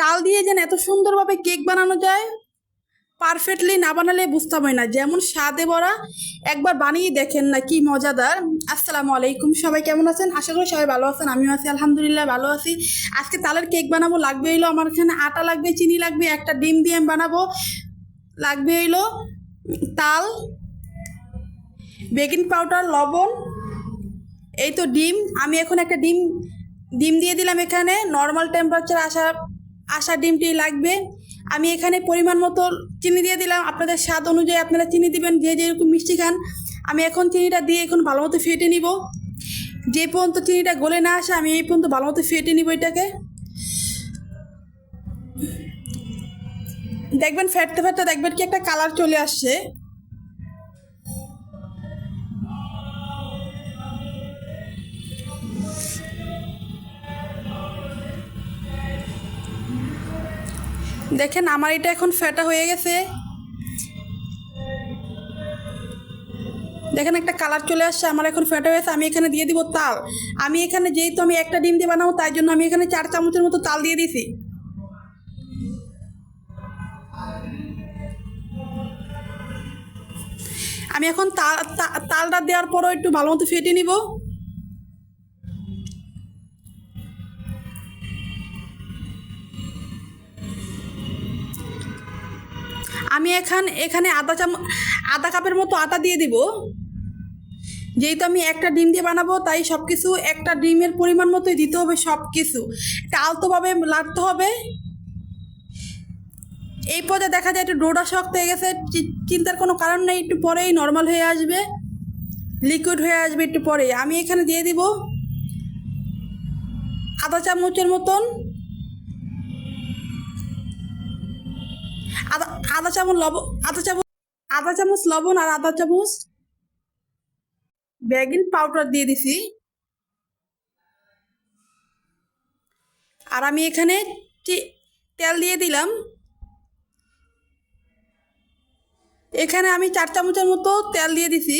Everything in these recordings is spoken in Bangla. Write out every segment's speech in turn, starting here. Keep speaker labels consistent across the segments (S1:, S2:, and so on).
S1: তাল দিয়ে যেন এত সুন্দরভাবে কেক বানানো যায় পারফেক্টলি না বানালে বুঝতে পারি না। যেমন স্বাদে ভরা একবার বানিয়ে দেখেন না কি মজাদার। আসসালামু আলাইকুম, সবাই কেমন আছেন? আশা করি সবাই ভালো আছেন, আমিও আছি, আলহামদুলিল্লাহ ভালো আছি। আজকে তালের কেক বানাবো, লাগবে হইল আমার এখানে আটা লাগবে, চিনি লাগবে, একটা ডিম দিয়ে আমি বানাবো। লাগবে হইল তাল বেকিং পাউডার লবণ, এই তো ডিম। আমি এখন একটা ডিম ডিম দিয়ে দিলাম এখানে। নর্মাল টেম্পারেচার আসা আসা ডিমটি লাগবে। আমি এখানে পরিমাণ মতো চিনি দিয়ে দিলাম। আপনাদের স্বাদ অনুযায়ী আপনারা চিনি দিবেন, যে যেরকম মিষ্টি খান। আমি এখন চিনিটা দিয়ে এখন ভালো মতো ফেটে নিব। যে পর্যন্ত চিনিটা গলে না আসে, আমি এই পর্যন্ত ভালো মতো ফেটে নিব এটাকে। দেখবেন, ফেটতে ফেটতে দেখবেন কি একটা কালার চলে আসছে। দেখেন, আমার এটা এখন ফেটা হয়ে গেছে। দেখেন, একটা কালার চলে আসছে, আমার এখন ফেটা হয়েছে আমি এখানে দিয়ে দিব তাল। আমি এখানে যেহেতু আমি একটা ডিম দিয়ে বানাবো, তাই জন্য আমি এখানে চার চামচের মতো তাল দিয়ে দিছি আমি এখন তাল তালটা দেওয়ার পরও একটু ভালো মতো ফেটে নিব। আমি এখান, এখানে আধা চাম আধা কাপের মতো আটা দিয়ে দিব। যেহেতু আমি একটা ডিম দিয়ে বানাবো, তাই সব কিছু একটা ডিমের পরিমাণ মতোই দিতে হবে সব কিছু এটা আলতোভাবে লাগতে হবে। এই পর্যায়ে দেখা যায় একটু ডোডা শক্ত হয়ে গেছে চিন্তার কোনো কারণ নেই, একটু পরেই নর্মাল হয়ে আসবে। লিকুইড হয়ে আসবে একটু পরে আমি এখানে দিয়ে দিব আধা চামচের মতন আধা চামচ লবণ আধা চামচ আধা চামচ লবণ আর আধা চামচ বেকিং পাউডার দিয়ে দিছি। আর আমি এখানে তেল দিয়ে দিলাম। এখানে আমি চার চামচের মতো তেল দিয়ে দিছি।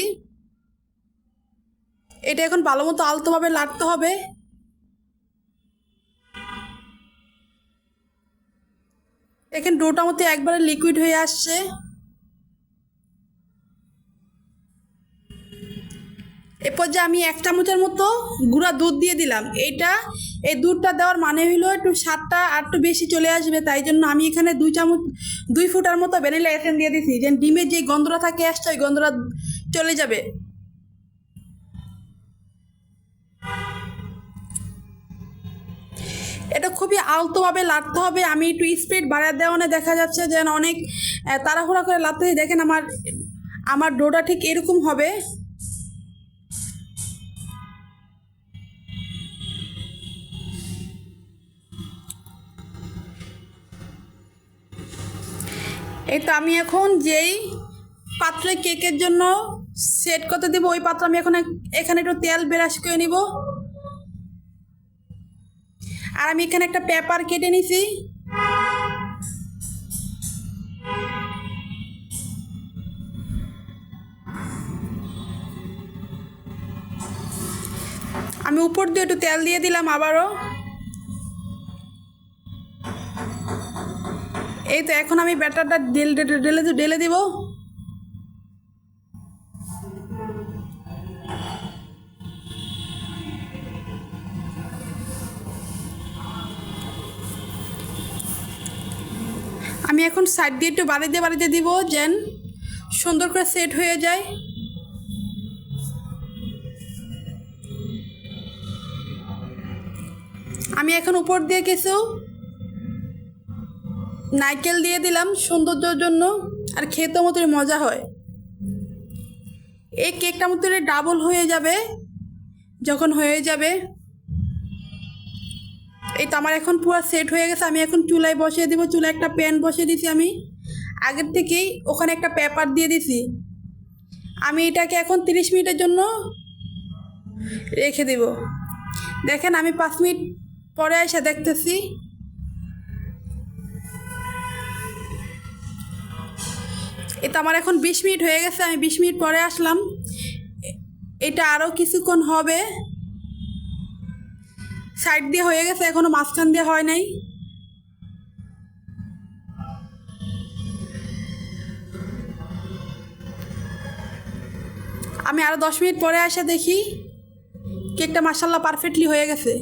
S1: এটা এখন ভালো মতো আলতোভাবে লাটতে হবে। এখানে ডোটা মতো একবারে লিকুইড হয়ে আসছে। এরপর যে আমি এক চামচের মতো গুঁড়া দুধ দিয়ে দিলাম, এইটা, এই দুধটা দেওয়ার মানে হইল একটু স্বাদটা আর একটু বেশি চলে আসবে, তাই জন্য আমি এখানে দুই চামচ, দুই ফুটার মতো ভ্যানিলা এসেন দিয়ে দিছি যে ডিমের যে গন্ধটা থাকে আসছে, ওই গন্ধটা চলে যাবে। এটা খুবই আলতোভাবে লাড়তে হবে। আমি একটু স্পিড বাড়ার দেওয়ানে দেখা যাচ্ছে যেন অনেক তাড়াহুড়া করে লাড়তে দেখেন আমার আমার ডোটা ঠিক এরকম হবে। এই তো আমি এখন যেই পাত্রে কেকের জন্য সেট করতে দেবো, ওই পাত্র আমি এখন এখানে একটু তেল ব্রাশ করে নিব। আর আমি এখানে একটা পেপার কেটে নিছি। আমি উপর দিয়ে একটু তেল দিয়ে দিলাম আবারও। এই তো, এখন আমি ব্যাটারটা ঢেলে ঢেলে দিব। আমি এখন সাইড দিয়ে একটু বাড়িতে বাড়িতে দিব, যেন সুন্দর করে সেট হয়ে যায়। আমি এখন উপর দিয়ে কিছু নাইকেল দিয়ে দিলাম সৌন্দর্যের জন্য, আর খেতে মতো মজা হয়। এই কেকটা মতো ডাবল হয়ে যাবে, যখন হয়ে যাবে এই তো আমার এখন পুরো সেট হয়ে গেছে। আমি এখন চুলায় বসিয়ে দিব, চুলায় একটা প্যান বসিয়ে দিছি আমি। আগের থেকেই ওখানে একটা পেপার দিয়ে দিছি। আমি এটাকে এখন তিরিশ মিনিটের জন্য রেখে দিব। দেখেন আমি পাঁচ মিনিট পরে এসে দেখতেছি। এটা আমার এখন বিশ মিনিট হয়ে গেছে, আমি বিশ মিনিট পরে আসলাম। এটা আরও কিছুক্ষণ হবে। সাইড দিয়ে হয়ে গেছে, এখনও মাঝখান দিয়ে হয় নাই। আমি আরও দশ মিনিট পরে আসা দেখি, কেকটা মাসাল্লাহ পারফেক্টলি হয়ে গেছে।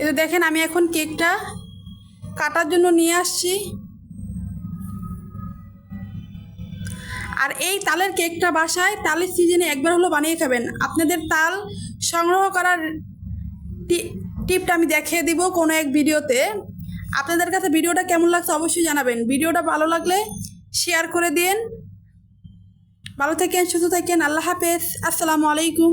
S1: এটা দেখেন, আমি এখন কেকটা কাটার জন্য নিয়ে আসছি। আর এই তালের কেকটা বাসায় তালের সিজনে একবার হলো বানিয়ে খাবেন। আপনাদের তাল সংগ্রহ করার টিপটা আমি দেখিয়ে দিব কোনো এক ভিডিওতে। আপনাদের কাছে ভিডিওটা কেমন লাগছে অবশ্যই জানাবেন। ভিডিওটা ভালো লাগলে শেয়ার করে দিন। ভালো থাকেন, সুস্থ থাকেন, আল্লাহ হাফেজ। আসসালামু আলাইকুম।